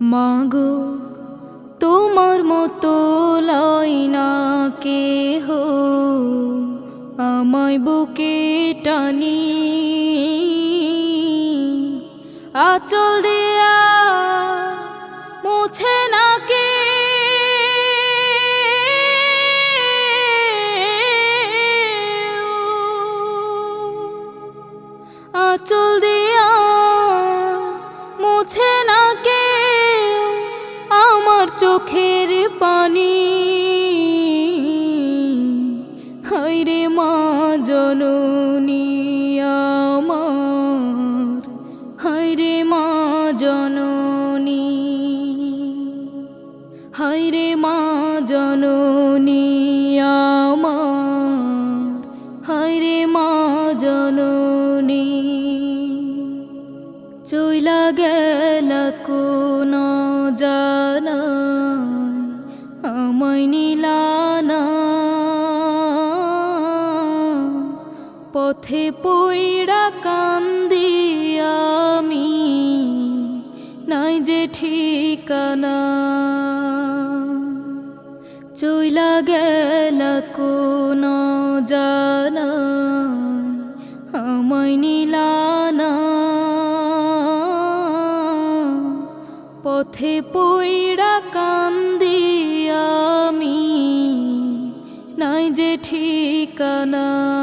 মাগো, তোমার মতো লয় না কে হো আমায় বুকে টানি। আচল দিয়া মুছে না কে। আচল দিয়া চোখের পানি। হাইরে মা জননী আমার হাইরে মা জননী। হাইরে মা জননী আমার হাইরে মা জননী। চইলা গেল কোন জানা। পথে পইড়া কান্দি আমি, নাই যে ঠিকানা। চইলা গেল কোন জানা, আমায় নিলানা পথে পইড়া কান্দি আমি, নাই যে ঠিকানা।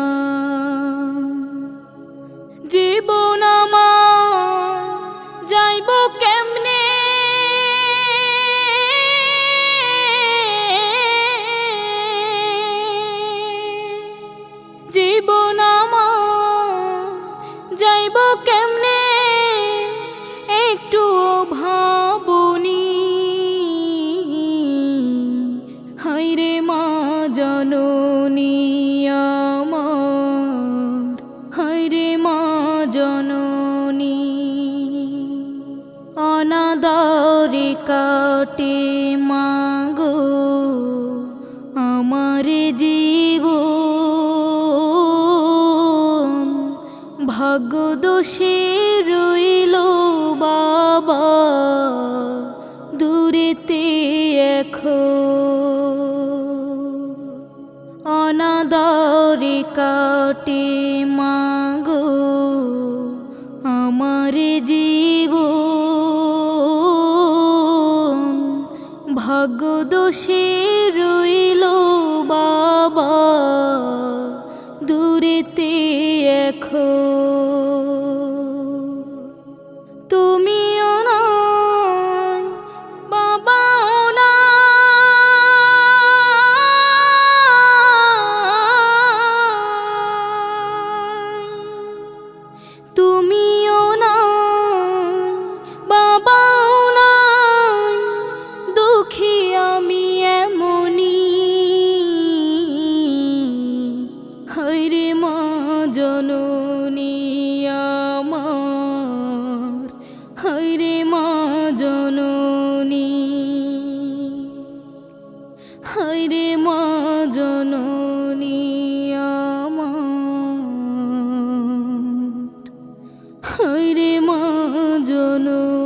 ভাবনি। হাইরে মা জননী আমার হাইরে মা জননী। অনাদরে কাটে মাগো আমার জীব ভাগ্য দোষে রইল অনাদরে কাটে মাগো আমার জীব। ভাগ্য হাইরে মা জননী আমার। মা জননী